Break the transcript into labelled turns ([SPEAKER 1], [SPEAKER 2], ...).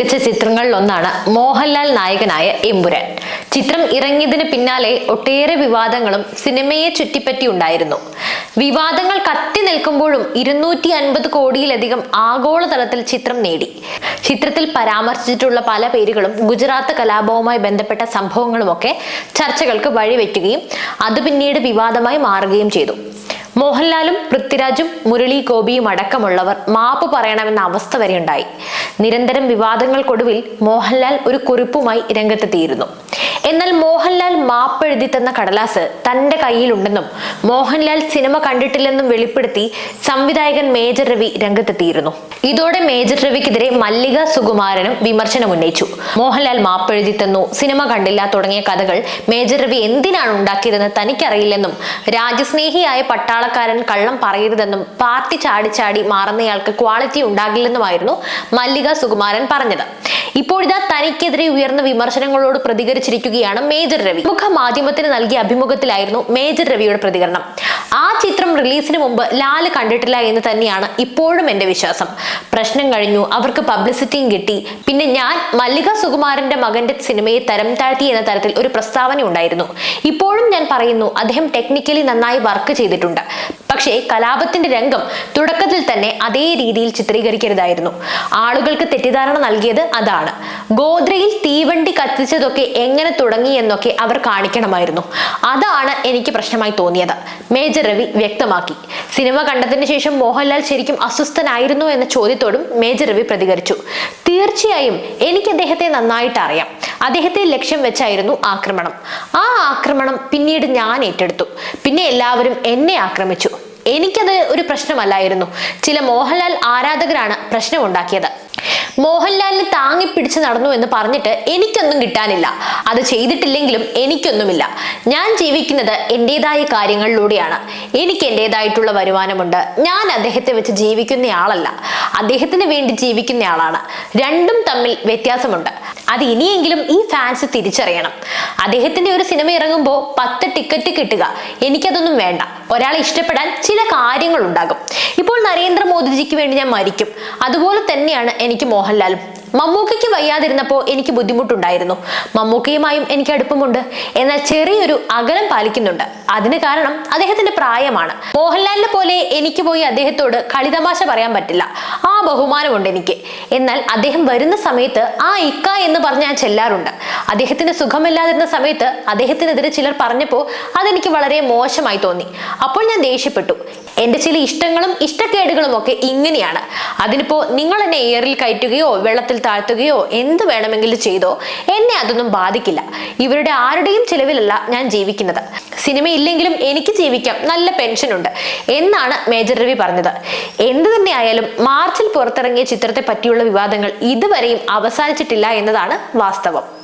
[SPEAKER 1] മികച്ച ചിത്രങ്ങളിലൊന്നാണ് മോഹൻലാൽ നായകനായ എമ്പുരാൻ. ചിത്രം ഇറങ്ങിയതിന് പിന്നാലെ ഒട്ടേറെ വിവാദങ്ങളും സിനിമയെ ചുറ്റിപ്പറ്റി ഉണ്ടായിരുന്നു വിവാദങ്ങൾ കത്തി നിൽക്കുമ്പോഴും ഇരുന്നൂറ്റി അൻപത് കോടിയിലധികം ആഗോളതലത്തിൽ ചിത്രം നേടി. ചിത്രത്തിൽ പരാമർശിച്ചിട്ടുള്ള പല പേരുകളും ഗുജറാത്ത് കലാപവുമായി ബന്ധപ്പെട്ട സംഭവങ്ങളുമൊക്കെ ചർച്ചകൾക്ക് വഴിവെക്കുകയും അത് പിന്നീട് വിവാദമായി മാറുകയും ചെയ്തു. മോഹൻലാലും പൃഥ്വിരാജും മുരളി ഗോപിയും അടക്കമുള്ളവർ മാപ്പ് പറയണമെന്ന അവസ്ഥ വരെയുണ്ടായി. നിരന്തരം വിവാദങ്ങൾക്കൊടുവിൽ മോഹൻലാൽ ഒരു കുറിപ്പുമായി രംഗത്തെത്തിയിരുന്നു. എന്നാൽ മോഹൻലാൽ മാപ്പ് എഴുതി തന്ന കടലാസ് തന്റെ കയ്യിലുണ്ടെന്നും മോഹൻലാൽ സിനിമ കണ്ടിട്ടില്ലെന്നും വെളിപ്പെടുത്തി സംവിധായകൻ മേജർ രവി രംഗത്തെത്തിയിരുന്നു. ഇതോടെ മേജർ രവിക്കെതിരെ മല്ലിക സുകുമാരനും വിമർശനം ഉന്നയിച്ചു. മോഹൻലാൽ മാപ്പ് എഴുതി തന്നു സിനിമ കണ്ടില്ല തുടങ്ങിയ കഥകൾ മേജർ രവി എന്തിനാണ് ഉണ്ടാക്കിയതെന്ന് തനിക്കറിയില്ലെന്നും രാജ്യസ്നേഹിയായ പട്ടാളക്കാരൻ കള്ളം പറയരുതെന്നും പാർട്ടി ചാടിച്ചാടി മാറുന്നയാൾക്ക് ക്വാളിറ്റി ഉണ്ടാകില്ലെന്നുമായിരുന്നു മല്ലിക സുകുമാരൻ പറഞ്ഞത്. ഇപ്പോഴിതാ തനിക്കെതിരെ ഉയർന്ന വിമർശനങ്ങളോട് പ്രതികരിച്ചിരിക്കുകയാണ് മേജർ രവി. മുഖ മാധ്യമത്തിന് നൽകിയ അഭിമുഖത്തിലായിരുന്നു മേജർ രവിയുടെ പ്രതികരണം. ആ ചിത്രം റിലീസിന് മുമ്പ് ലാൽ കണ്ടിട്ടില്ല എന്ന് തന്നെയാണ് ഇപ്പോഴും എന്റെ വിശ്വാസം. പ്രശ്നം കഴിഞ്ഞു അവർക്ക് പബ്ലിസിറ്റിയും കിട്ടി. പിന്നെ ഞാൻ മല്ലിക സുകുമാരന്റെ മകന്റെ സിനിമയെ തരം താഴ്ത്തി എന്ന തരത്തിൽ ഒരു പ്രസ്താവന ഉണ്ടായിരുന്നു. ഇപ്പോഴും ഞാൻ പറയുന്നു അദ്ദേഹം ടെക്നിക്കലി നന്നായി വർക്ക് ചെയ്തിട്ടുണ്ട്. പക്ഷേ കലാപത്തിന്റെ രംഗം തുടക്കത്തിൽ തന്നെ അതേ രീതിയിൽ ചിത്രീകരിക്കരുതായിരുന്നു. ആളുകൾക്ക് തെറ്റിദ്ധാരണ നൽകിയത് അതാണ്. ഗോദ്രയിൽ തീവണ്ടി കത്തിച്ചതൊക്കെ എങ്ങനെ തുടങ്ങി എന്നൊക്കെ അവർ കാണിക്കണമായിരുന്നു. അതാണ് എനിക്ക് പ്രശ്നമായി തോന്നിയത്. മേജർ രവി വ്യക്തമാക്കി. സിനിമ കണ്ടതിന് ശേഷം മോഹൻലാൽ ശരിക്കും അസ്വസ്ഥനായിരുന്നു എന്ന ചോദ്യത്തോടും മേജർ രവി പ്രതികരിച്ചു. തീർച്ചയായും എനിക്ക് അദ്ദേഹത്തെ നന്നായിട്ട് അറിയാം. അദ്ദേഹത്തെ ലക്ഷ്യം വെച്ചായിരുന്നു ആക്രമണം. ആ ആക്രമണം പിന്നീട് ഞാൻ ഏറ്റെടുത്തു. പിന്നെ എല്ലാവരും എന്നെ ആക്രമിച്ചു. എനിക്കത് ഒരു പ്രശ്നമല്ലായിരുന്നു. ചില മോഹൻലാൽ ആരാധകരാണ് പ്രശ്നമുണ്ടാക്കിയത്. മോഹൻലാലിന് താങ്ങി പിടിച്ച് നടന്നു എന്ന് പറഞ്ഞിട്ട് എനിക്കൊന്നും കിട്ടാനില്ല. അത് ചെയ്തിട്ടില്ലെങ്കിലും എനിക്കൊന്നുമില്ല. ഞാൻ ജീവിക്കുന്നത് എന്റെതായ കാര്യങ്ങളിലൂടെയാണ്. എനിക്ക് എന്റെതായിട്ടുള്ള വരുമാനമുണ്ട്. ഞാൻ അദ്ദേഹത്തെ വെച്ച് ജീവിക്കുന്നയാളല്ല അദ്ദേഹത്തിന് വേണ്ടി ജീവിക്കുന്നയാളാണ് രണ്ടും തമ്മിൽ വ്യത്യാസമുണ്ട്. അത് ഇനിയെങ്കിലും ഈ ഫാൻസ് തിരിച്ചറിയണം. അദ്ദേഹത്തിന്റെ ഒരു സിനിമ ഇറങ്ങുമ്പോൾ പത്ത് ടിക്കറ്റ് കിട്ടുക. എനിക്കതൊന്നും വേണ്ട. ഒരാളെ ഇഷ്ടപ്പെടാൻ ചില കാര്യങ്ങൾ ഉണ്ടാകും ഇപ്പോൾ നരേന്ദ്രമോദിജിക്ക് വേണ്ടി ഞാൻ മരിക്കും. അതുപോലെ തന്നെയാണ് എനിക്ക് മോഹൻലാലും. മമ്മൂക്കയ്ക്ക് വയ്യാതിരുന്നപ്പോൾ എനിക്ക് ബുദ്ധിമുട്ടുണ്ടായിരുന്നു. മമ്മൂക്കയുമായും എനിക്ക് അടുപ്പമുണ്ട്. എന്നാൽ ചെറിയൊരു അകലം പാലിക്കുന്നുണ്ട്. അതിന് കാരണം അദ്ദേഹത്തിന്റെ പ്രായമാണ്. മോഹൻലാലിനെ പോലെ എനിക്ക് പോയി അദ്ദേഹത്തോട് കളിതമാശ പറയാൻ പറ്റില്ല. ആ ബഹുമാനമുണ്ട് എനിക്ക്. എന്നാൽ അദ്ദേഹം വരുന്ന സമയത്ത് ആ ഇക്ക എന്ന് പറഞ്ഞ് ഞാൻ ചെല്ലാറുണ്ട്. അദ്ദേഹത്തിന് സുഖമില്ലാതിരുന്ന സമയത്ത് അദ്ദേഹത്തിനെതിരെ ചിലർ പറഞ്ഞപ്പോൾ അതെനിക്ക് വളരെ മോശമായി തോന്നി. അപ്പോൾ ഞാൻ ദേഷ്യപ്പെട്ടു. എന്റെ ചില ഇഷ്ടങ്ങളും ഇഷ്ടക്കേടുകളും ഒക്കെ ഇങ്ങനെയാണ്. അതിനിപ്പോ നിങ്ങൾ എന്നെ എയറിൽ കയറ്റുകയോ വെള്ളത്തിൽ താഴ്ത്തുകയോ എന്ത് വേണമെങ്കിലും ചെയ്തോ എന്നെ അതൊന്നും ബാധിക്കില്ല. ഇവരുടെ ആരുടെയും ചിലവിലല്ല ഞാൻ ജീവിക്കുന്നത്. സിനിമ ഇല്ലെങ്കിലും എനിക്ക് ജീവിക്കാം. നല്ല പെൻഷൻ ഉണ്ട്. എന്നാണ് മേജർ രവി പറഞ്ഞത്. എന്ത് തന്നെ ആയാലും മാർച്ചിൽ പുറത്തിറങ്ങിയ ചിത്രത്തെ പറ്റിയുള്ള വിവാദങ്ങൾ ഇതുവരെയും അവസാനിച്ചിട്ടില്ല എന്നതാണ് വാസ്തവം.